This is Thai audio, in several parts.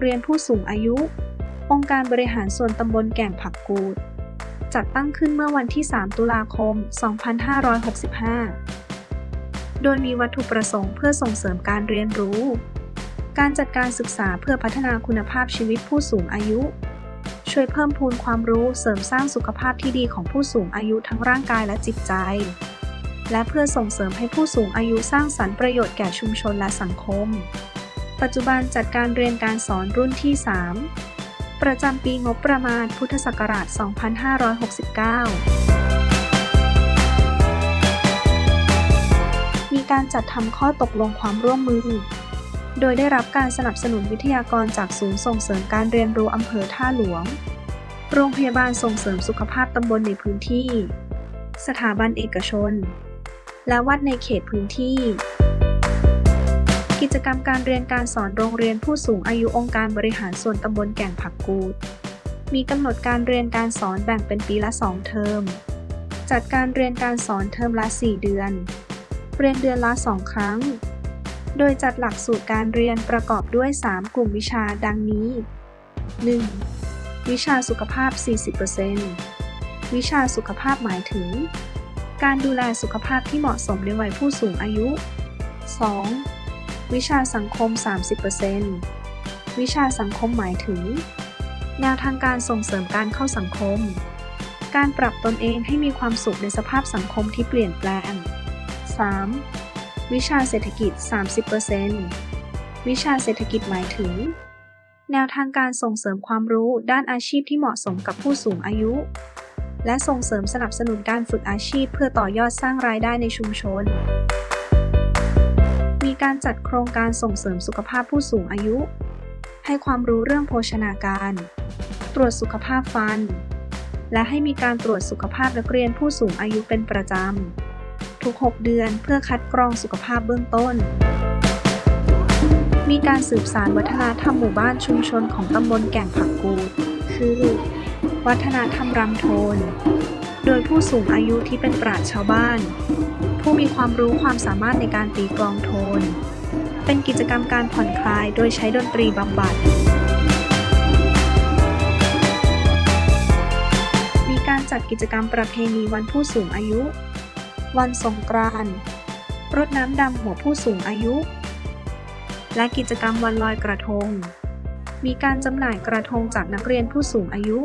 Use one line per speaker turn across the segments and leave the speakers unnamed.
เรียนผู้สูงอายุ องค์การบริหารส่วนตำบลแก่งผักกูด จัดตั้งขึ้นเมื่อวันที่ 3 ตุลาคม 2565 โดยมีวัตถุประสงค์เพื่อส่งเสริมการเรียนรู้ การจัดการศึกษาเพื่อพัฒนาคุณภาพชีวิตผู้สูงอายุ ช่วยเพิ่มพูนความรู้เสริมสร้างสุขภาพที่ดีของผู้สูงอายุทั้งร่างกายและจิตใจ และเพื่อส่งเสริมให้ผู้สูงอายุสร้างสรรค์ประโยชน์แก่ชุมชนและสังคม ปัจจุบันจัดการเรียนการสอนรุ่นที่ 3 ประจำปีงบประมาณพุทธศักราช 2569 มีการจัดทำข้อตกลงความร่วมมือ โดยได้รับการสนับสนุนวิทยากรจากศูนย์ส่งเสริมการเรียนรู้อำเภอท่าหลวง โรงพยาบาลส่งเสริมสุขภาพตำบลในพื้นที่ สถาบันเอกชน และวัดในเขตพื้นที่ กิจกรรมการเรียนการสอนโรงเรียนผู้สูงอายุองค์การบริหารส่วนตำบลแก่งผักกูด มีกำหนดการเรียนการสอนแบ่งเป็นปีละ 2 เทอม จัดการเรียนการสอนเทอมละ 4 เดือน เรียนเดือนละ 2 ครั้ง โดยจัดหลักสูตรการเรียนประกอบด้วย 3 กลุ่มวิชาดังนี้ 1. วิชาสุขภาพ 40%วิชาสุขภาพหมายถึง การดูแลสุขภาพที่เหมาะสมในวัยผู้สูงอายุ 2. วิชาสังคม 30%วิชาสังคมหมายถึง แนวทางการส่งเสริมการเข้าสังคม การปรับตนเองให้มีความสุขในสภาพสังคมที่เปลี่ยนแปลง 3. วิชาเศรษฐกิจ 30%วิชาเศรษฐกิจหมายถึง แนวทางการส่งเสริมความรู้ด้านอาชีพที่เหมาะสมกับผู้สูงอายุ และส่งเสริมสนับสนุนการฝึกอาชีพเพื่อต่อยอดสร้างรายได้ในชุมชน การจัดโครงการส่งเสริมสุขภาพผู้สูงอายุ ให้ความรู้เรื่องโภชนาการ ตรวจสุขภาพฟัน และให้มีการตรวจสุขภาพนักเรียนผู้สูงอายุเป็นประจำ ทุก 6 เดือนเพื่อคัดกรองสุขภาพเบื้องต้น มีการสืบสานวัฒนธรรมหมู่บ้านชุมชนของตำบลแก่งผักกูดคือ วัฒนธรรมรำโทน ดยผู้สูงอายุที่เป็นปราชญ์ชาวบ้าน ผู้มีความรู้ความสามารถในการตีกลองโทน เป็นกิจกรรมการผ่อนคลายโดยใช้ดนตรีบำบัด มีการจัดกิจกรรมประเพณีวันผู้สูงอายุ วันสงกรานต์รดน้ำดำหัวผู้สูงอายุ และกิจกรรมวันลอยกระทง มีการจำหน่ายกระทงจากนักเรียนผู้สูงอายุ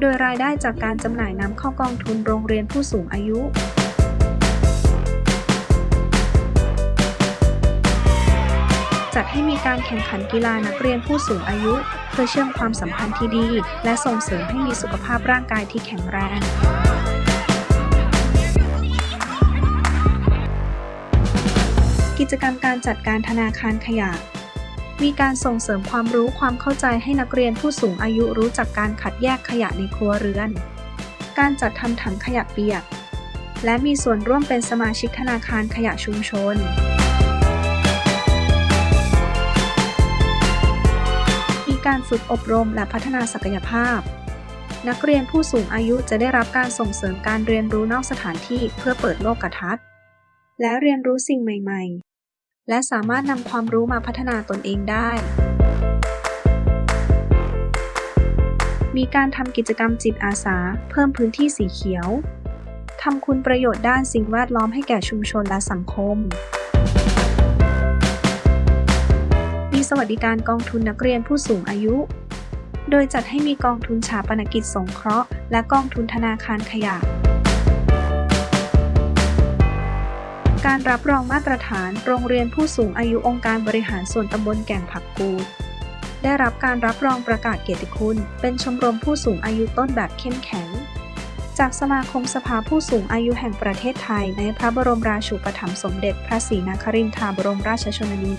โดยรายได้จากการจำหน่ายนำเข้ากองทุนโรงเรียนผู้สูงอายุจัดให้มีการแข่งขันกีฬานักเรียนผู้สูงอายุ เพื่อเชื่อมความสัมพันธ์ที่ดี และส่งเสริมให้มีสุขภาพร่างกายที่แข็งแรงกิจกรรมการจัดการธนาคารขยะ มีการส่งเสริมความรู้ความเข้าใจให้นักเรียนผู้สูงอายุรู้จักการคัดแยกขยะในครัวเรือน การจัดทำถังขยะเปียก และมีส่วนร่วมเป็นสมาชิกธนาคารขยะชุมชน มีการฝึกอบรมและพัฒนาศักยภาพ นักเรียนผู้สูงอายุจะได้รับการส่งเสริมการเรียนรู้นอกสถานที่เพื่อเปิดโลกทัศน์ และเรียนรู้สิ่งใหม่ ๆ และสามารถนำความรู้มาพัฒนาตนเองได้ มีการทำกิจกรรมจิตอาสา เพิ่มพื้นที่สีเขียว ทำคุณประโยชน์ด้านสิ่งแวดล้อมให้แก่ชุมชนและสังคม มีสวัสดิการกองทุนนักเรียนผู้สูงอายุ โดยจัดให้มีกองทุนชาปนกิจสงเคราะห์ และกองทุนธนาคารขยะ การรับรองมาตรฐาน โรงเรียนผู้สูงอายุองค์การบริหารส่วนตำบลแก่งผักกูด ได้รับการรับรองประกาศเกียรติคุณ เป็นชมรมผู้สูงอายุต้นแบบเข้มแข็ง จากสมาคมสภาผู้สูงอายุแห่งประเทศไทย ในพระบรมราชูปถัมภ์สมเด็จพระศรีนครินทราบรมราชชนนี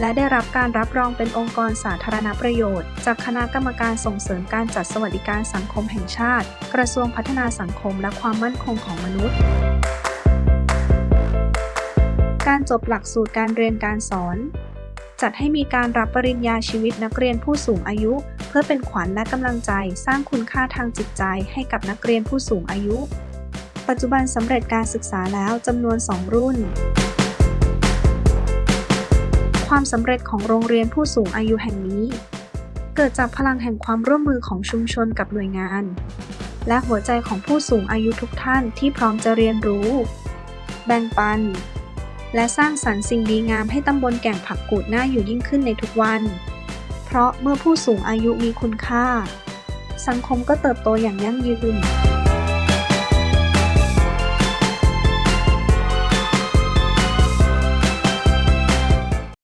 และได้รับการรับรองเป็นองค์กรสาธารณประโยชน์ จากคณะกรรมการส่งเสริมการจัดสวัสดิการสังคมแห่งชาติ กระทรวงพัฒนาสังคมและความมั่นคงของมนุษย์ การจบหลักสูตรการเรียนการสอน จัดให้มีการรับปริญญาชีวิตนักเรียนผู้สูงอายุ เพื่อเป็นขวัญและกำลังใจสร้างคุณค่าทางจิตใจให้กับนักเรียนผู้สูงอายุ ปัจจุบันสำเร็จการศึกษาแล้วจำนวน 2 รุ่น ความสำเร็จของโรงเรียนผู้สูงอายุแห่งนี้ เกิดจากพลังแห่งความร่วมมือของชุมชนกับหน่วยงาน และหัวใจของผู้สูงอายุทุกท่านที่พร้อมจะเรียนรู้ แบ่งปัน และสร้างสรรค์สิ่งดีงามให้ตำบลแก่งผักกูดน่าอยู่ยิ่งขึ้นในทุกวัน เพราะเมื่อผู้สูงอายุมีคุณค่า สังคมก็เติบโตอย่างยั่งยืน